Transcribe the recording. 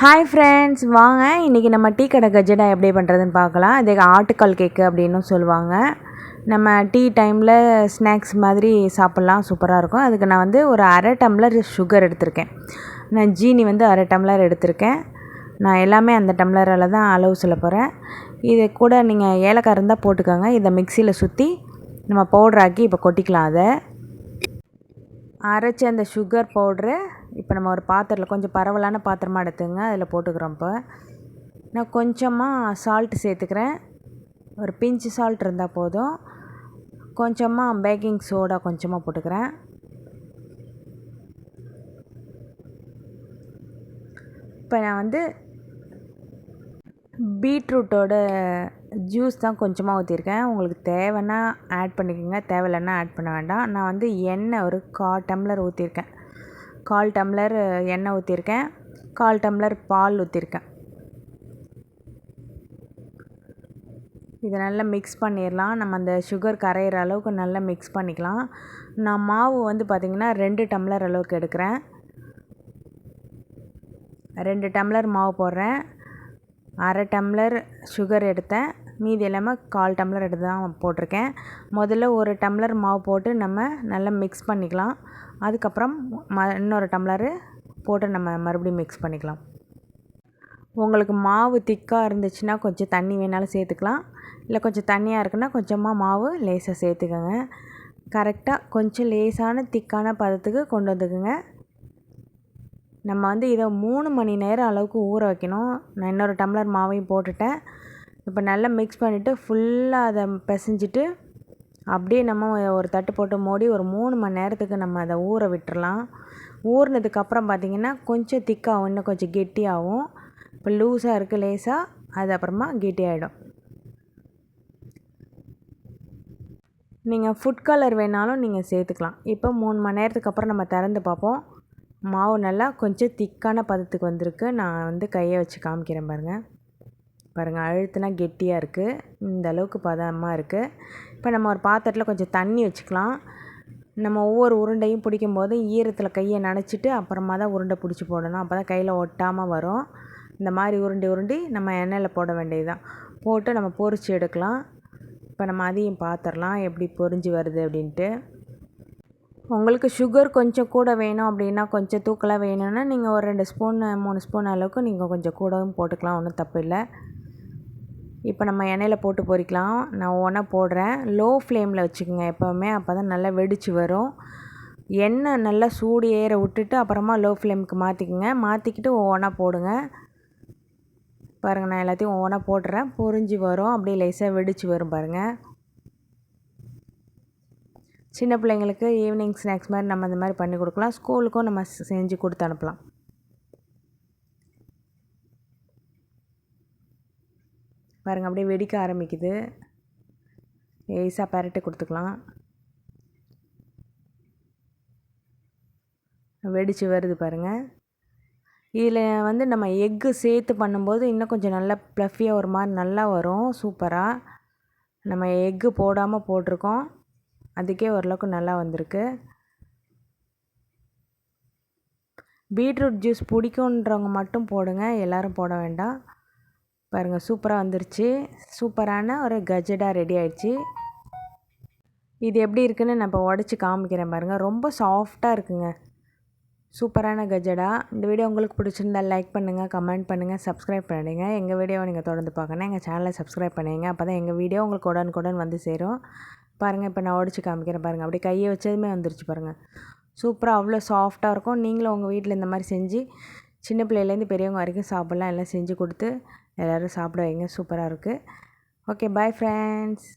Hi friends வாங்க. இன்றைக்கி நம்ம டீ கடை கஜடா எப்படி பண்ணுறதுன்னு பார்க்கலாம். இது ஆட்டுக்கால் கேக்கு அப்படின்னும் சொல்லுவாங்க. நம்ம டீ டைமில் ஸ்நாக்ஸ் மாதிரி சாப்பிட்லாம் சூப்பராக இருக்கும். அதுக்கு நான் வந்து ஒரு அரை டம்ளர் சுகர் எடுத்திருக்கேன். நான் ஜீனி வந்து அரை டம்ளர் எடுத்திருக்கேன். நான் எல்லாமே அந்த டம்ளரில் தான் அளவு சொல்ல போகிறேன் இது கூட நீங்கள் ஏலக்காய் இருந்தால் போட்டுக்கோங்க. இதை மிக்சியில் சுற்றி நம்ம பவுட்ராக்கி இப்போ கொட்டிக்கலாம் அதை. அரைச்ச அந்த சுகர் பவுட்ரு இப்போ நம்ம ஒரு பாத்திரத்தில் கொஞ்சம் பரவலான பாத்திரமாக எடுத்துங்க. அதில் போட்டுக்கிறோம் இப்போ. நான் கொஞ்சமாக சால்ட்டு சேர்த்துக்கிறேன். ஒரு பிஞ்சு சால்ட் இருந்தால் போதும். கொஞ்சமாக பேக்கிங் சோடா கொஞ்சமாக போட்டுக்கிறேன். இப்போ நான் வந்து பீட்ரூட்டோட ஜூஸ் தான் கொஞ்சமாக ஊற்றிருக்கேன் உங்களுக்கு தேவைன்னா ஆட் பண்ணிக்கோங்க. தேவையில்லைன்னா ஆட் பண்ண வேண்டாம். நான் வந்து எண்ணெய் ஒரு கா டம்ளர் ஊற்றிருக்கேன் கால் டம்ளர் எண்ணெய் ஊற்றிருக்கேன் கால் டம்ளர் பால் ஊற்றிருக்கேன் இதை நல்லா மிக்ஸ் பண்ணிடலாம் நம்ம அந்த சுகர் கரையிற அளவுக்கு நல்லா மிக்ஸ் பண்ணிக்கலாம். நான் மாவு வந்து பார்த்திங்கன்னா ரெண்டு டம்ளர் அளவுக்கு எடுக்கிறேன். ரெண்டு டம்ளர் மாவு போடுறேன். அரை டம்ளர் சுகர் எடுத்தேன். மீதி எல்லாமே கால் டம்ளர் எடுத்து தான் போட்டிருக்கேன். முதல்ல ஒரு டம்ளர் மாவு போட்டு நம்ம நல்லா மிக்ஸ் பண்ணிக்கலாம். அதுக்கப்புறம் ம இன்னொரு டம்ளரு போட்டு நம்ம மறுபடியும் மிக்ஸ் பண்ணிக்கலாம். உங்களுக்கு மாவு திக்காக இருந்துச்சுன்னா கொஞ்சம் தண்ணி வேணாலும் சேர்த்துக்கலாம். இல்லை கொஞ்சம் தண்ணியாக இருக்குன்னா கொஞ்சமாக மாவு லேசாக சேர்த்துக்கோங்க. கரெக்டாக கொஞ்சம் லேசான திக்கான பதத்துக்கு கொண்டு வந்துக்குங்க. நம்ம வந்து இதை மூணு மணி நேரம் அளவுக்கு ஊற வைக்கணும். நான் இன்னொரு டம்ளர் மாவையும் போட்டுட்டேன். இப்போ நல்லா மிக்ஸ் பண்ணிவிட்டு ஃபுல்லாக அதை பிசைஞ்சிட்டு அப்படியே நம்ம ஒரு தட்டு போட்டு மூடி ஒரு மூணு மணி நேரத்துக்கு நம்ம அதை ஊற விட்டுறலாம். ஊறினதுக்கப்புறம் பார்த்திங்கன்னா கொஞ்சம் திக்காகும் இன்னும் கொஞ்சம் கெட்டியாகும் இப்போ லூஸாக இருக்குது லேசாக அது அப்புறமா கெட்டியாகிடும் நீங்கள் ஃபுட் கலர் வேணாலும் நீங்கள் சேர்த்துக்கலாம். இப்போ மூணு மணி நேரத்துக்கு அப்புறம் நம்ம திறந்து பார்ப்போம். மாவு நல்லா கொஞ்சம் திக்கான பதத்துக்கு வந்திருக்கு. நான் வந்து கையை வச்சு காமிக்கிறேன் பாருங்கள் பாருங்கள் அழுத்துனா கெட்டியாக இருக்குது இந்த அளவுக்கு பதமாக இருக்குது இப்போ நம்ம ஒரு பாத்திரத்தில் கொஞ்சம் தண்ணி வச்சுக்கலாம். நம்ம ஒவ்வொரு உருண்டையும் பிடிக்கும் போது ஈரத்தில் கையை நனைச்சிட்டு அப்புறமா தான் உருண்டை பிடிச்சி போடணும். அப்போ தான் கையில் ஒட்டாமல் வரும். இந்த மாதிரி உருண்டி உருண்டி நம்ம எண்ணெயில் போட வேண்டியது தான் போட்டு நம்ம பொறிச்சு எடுக்கலாம். இப்போ நம்ம அதையும் பார்த்துடலாம் எப்படி பொறிஞ்சு வருது அப்படின்ட்டு. உங்களுக்கு சுகர் கொஞ்சம் கூட வேணும் அப்படின்னா கொஞ்சம் தூக்கலாக வேணும்னா நீங்கள் ஒரு ரெண்டு ஸ்பூன் மூணு ஸ்பூன் அளவுக்கு நீங்கள் கொஞ்சம் கூடவும் போட்டுக்கலாம். ஒன்றும் தப்பு இல்லை. இப்போ நம்ம எண்ணெயில் போட்டு பொறிக்கலாம் நான் ஒவ்வொன்றா போடுறேன். லோ ஃப்ளேமில் வச்சுக்கோங்க எப்போவுமே. அப்போ தான் நல்லா வெடித்து வரும். எண்ணெய் நல்லா சூடு ஏற விட்டுட்டு அப்புறமா லோ ஃப்ளேமுக்கு மாற்றிக்கோங்க மாற்றிக்கிட்டு ஒவ்வொன்றா போடுங்க. பாருங்கள் நான் எல்லாத்தையும் ஒவ்வொன்றா போடுறேன் பொறிஞ்சு வரும். அப்படியே லேசாக வெடித்து வரும் பாருங்கள் சின்ன பிள்ளைங்களுக்கு ஈவினிங் ஸ்நாக்ஸ் மாதிரி நம்ம இந்த மாதிரி பண்ணி கொடுக்கலாம். ஸ்கூலுக்கும் நம்ம செஞ்சு கொடுத்து அனுப்பலாம். பாருங்கள் அப்படியே வெடிக்க ஆரம்பிக்குது. ஏசாக பரட்டி கொடுத்துக்கலாம். வெடித்து வருது பாருங்கள் இதில் வந்து நம்ம எக்கு சேர்த்து பண்ணும்போது இன்னும் கொஞ்சம் நல்லா ப்ளஃபியாக ஒரு மாதிரி நல்லா வரும். சூப்பராக நம்ம எக்கு போடாமல் போட்டிருக்கோம். அதுக்கே ஓரளவுக்கு நல்லா வந்திருக்கு. பீட்ரூட் ஜூஸ் பிடிக்குன்றவங்க மட்டும் போடுங்க. எல்லோரும் போட வேண்டாம். பாருங்கள் சூப்பராக வந்துருச்சு. சூப்பரான ஒரு கஜெட்டாக ரெடி ஆயிடுச்சு. இது எப்படி இருக்குன்னு நான் இப்போ உடச்சி காமிக்கிறேன் பாருங்கள் ரொம்ப சாஃப்டாக இருக்குங்க. சூப்பரான கஜடா இந்த வீடியோ உங்களுக்கு பிடிச்சிருந்தால் லைக் பண்ணுங்கள் கமெண்ட் பண்ணுங்கள் சப்ஸ்கிரைப் பண்ணிடுங்க. எங்கள் வீடியோவை நீங்கள் தொடர்ந்து பார்க்கணும் எங்கள் சேனலை சப்ஸ்கிரைப் பண்ணுங்க. அப்போ தான் எங்கள் வீடியோ உங்களுக்கு உடனுக்குடன் வந்து சேரும். பாருங்கள் இப்போ நான் உடச்சி காமிக்கிறேன் பாருங்கள் அப்படியே கையை வச்சதுமே வந்துருச்சு பாருங்கள் சூப்பராக அவ்வளோ சாஃப்டாக இருக்கும். நீங்களும் உங்கள் வீட்டில் இந்த மாதிரி செஞ்சு சின்ன பிள்ளையிலேருந்து பெரியவங்க வரைக்கும் சாப்பிட்லாம் எல்லாம் செஞ்சு கொடுத்து எல்லோரும் சாப்பிட வைங்க சூப்பராக இருக்குது ஓகே பாய் ஃப்ரெண்ட்ஸ்